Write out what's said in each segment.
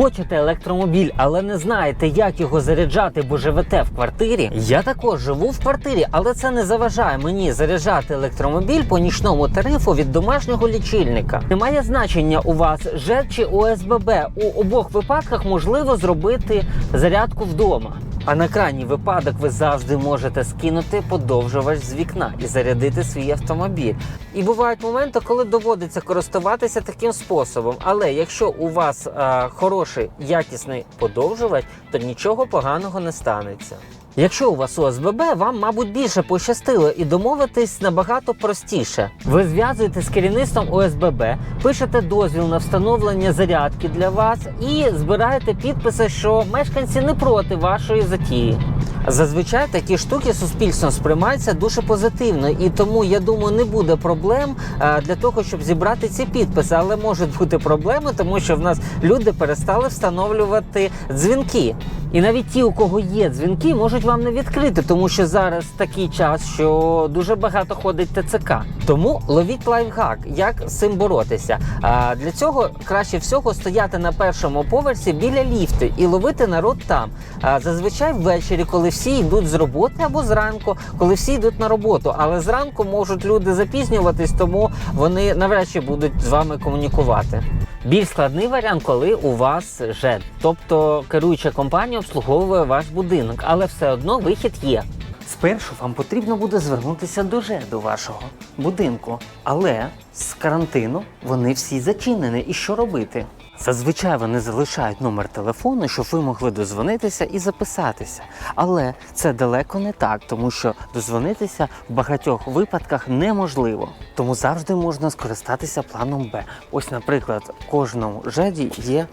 Хочете електромобіль, але не знаєте, як його заряджати, бо живете в квартирі? Я також живу в квартирі, але це не заважає мені заряджати електромобіль по нічному тарифу від домашнього лічильника. Немає значення у вас ЖЕД чи ОСББ. У обох випадках можливо зробити зарядку вдома. А на крайній випадок ви завжди можете скинути подовжувач з вікна і зарядити свій автомобіль. І бувають моменти, коли доводиться користуватися таким способом. Але якщо у вас а, хороший якісний подовжувач, то нічого поганого не станеться. Якщо у вас ОСББ, вам, мабуть, більше пощастило і домовитись набагато простіше. Ви зв'язуєтесь з керівництвом ОСББ, пишете дозвіл на встановлення зарядки для вас і збираєте підписи, що мешканці не проти вашої затії. Зазвичай такі штуки суспільством сприймаються дуже позитивно, і тому я думаю, не буде проблем е, для того, щоб зібрати ці підписи. Але можуть бути проблеми, тому що в нас люди перестали встановлювати дзвінки. І навіть ті, у кого є дзвінки, можуть вам не відкрити, тому що зараз такий час, що дуже багато ходить ТЦК. Тому ловіть лайфхак, як з цим боротися. А для цього краще всього стояти на першому поверсі біля ліфту і ловити народ там. А зазвичай ввечері, коли всі йдуть з роботи або зранку, коли всі йдуть на роботу. Але зранку можуть люди запізнюватись, тому вони навряд чи будуть з вами комунікувати. Більш складний варіант, коли у вас ЖЕД, тобто керуюча компанія обслуговує ваш будинок, але все одно вихід є. Спершу вам потрібно буде звернутися до ЖЕДу вашого будинку, але з карантину вони всі зачинені. І що робити? Зазвичай вони залишають номер телефону, щоб ви могли дозвонитися і записатися. Але це далеко не так, тому що дозвонитися в багатьох випадках неможливо. Тому завжди можна скористатися планом Б. Ось, наприклад, в кожному жеді є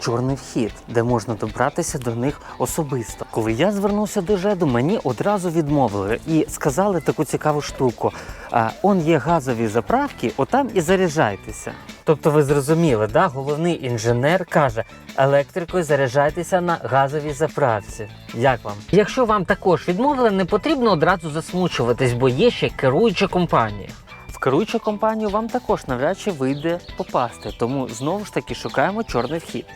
чорний вхід, де можна добратися до них особисто. Коли я звернувся до ЖЕДу, мені одразу відмовили і сказали таку цікаву штуку: а, он є газові заправки, отам і заряджайтеся. Тобто, ви зрозуміли, да? головний інженер каже: електрикою заряджайтеся на газовій заправці. Як вам? Якщо вам також відмовили, не потрібно одразу засмучуватись, бо є ще керуюча компанія. В керуючу компанію вам також навряд чи вийде попасти, тому знову ж таки шукаємо чорний вхід.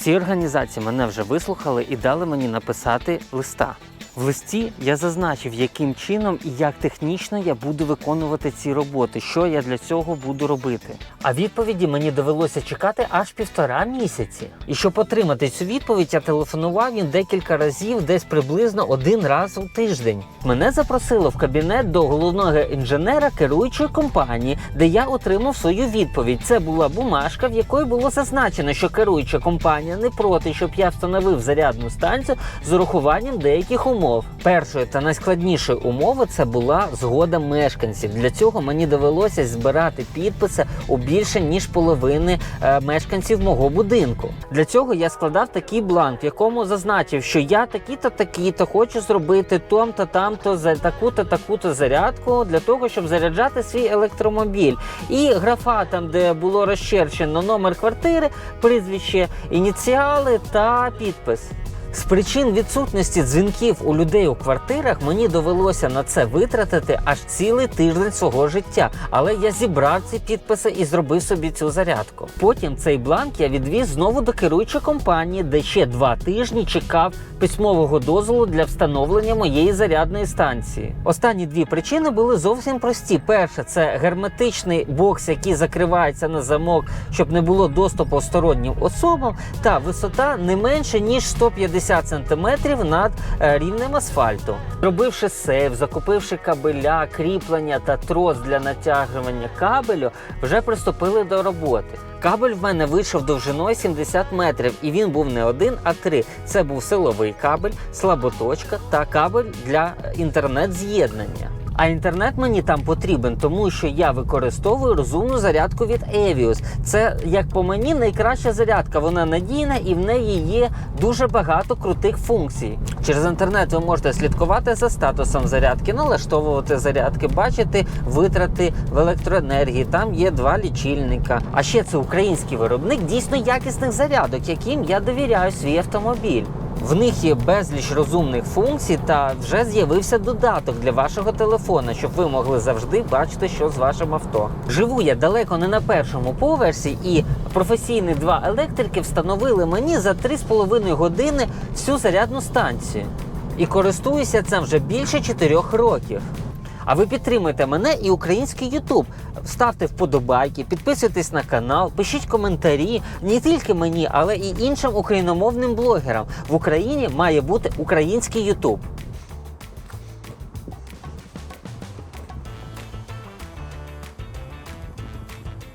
Ці організації мене вже вислухали і дали мені написати листа. В листі я зазначив, яким чином і як технічно я буду виконувати ці роботи, що я для цього буду робити. А відповіді мені довелося чекати аж півтора місяці. І щоб отримати цю відповідь, я телефонував їм декілька разів, десь приблизно один раз у тиждень. Мене запросили в кабінет до головного інженера керуючої компанії, де я отримав свою відповідь. Це була бумажка, в якої було зазначено, що керуюча компанія не проти, щоб я встановив зарядну станцію з урахуванням деяких умов. Першою та найскладнішою умовою це була згода мешканців. Для цього мені довелося збирати підписи у більше ніж половини е, мешканців мого будинку. Для цього я складав такий бланк, в якому зазначив, що я такі-то такі-то хочу зробити том-то там-то за таку-то таку-то зарядку для того, щоб заряджати свій електромобіль. І графа там, де було розчерчено номер квартири, прізвище, ініціали та підпис. З причин відсутності дзвінків у людей у квартирах мені довелося на це витратити аж цілий тиждень свого життя. Але я зібрав ці підписи і зробив собі цю зарядку. Потім цей бланк я відвіз знову до керуючої компанії, де ще два тижні чекав письмового дозволу для встановлення моєї зарядної станції. Останні дві причини були зовсім прості. Перше, це герметичний бокс, який закривається на замок, щоб не було доступу стороннім особам, та висота не менше ніж 150 см над е, рівнем асфальту. Зробивши сейф, закупивши кабеля, кріплення та трос для натягування кабелю, вже приступили до роботи. Кабель в мене вийшов довжиною 70 метрів, і він був не один, а три. Це був силовий кабель, слаботочка та кабель для інтернет-з'єднання. А інтернет мені там потрібен, тому що я використовую розумну зарядку від Evios. Це, як по мені, найкраща зарядка. Вона надійна і в неї є дуже багато крутих функцій. Через інтернет ви можете слідкувати за статусом зарядки, налаштовувати зарядки, бачити витрати в електроенергії. Там є два лічильника. А ще це український виробник дійсно якісних зарядок, яким я довіряю свій автомобіль. В них є безліч розумних функцій, та вже з'явився додаток для вашого телефона, щоб ви могли завжди бачити, що з вашим авто. Живу я далеко не на першому поверсі, і професійні два електрики встановили мені за 3,5 години всю зарядну станцію. І користуюся цим вже більше 4 років. А ви підтримуйте мене і український Ютуб. Ставте вподобайки, підписуйтесь на канал, пишіть коментарі не тільки мені, але і іншим україномовним блогерам. В Україні має бути український Ютуб.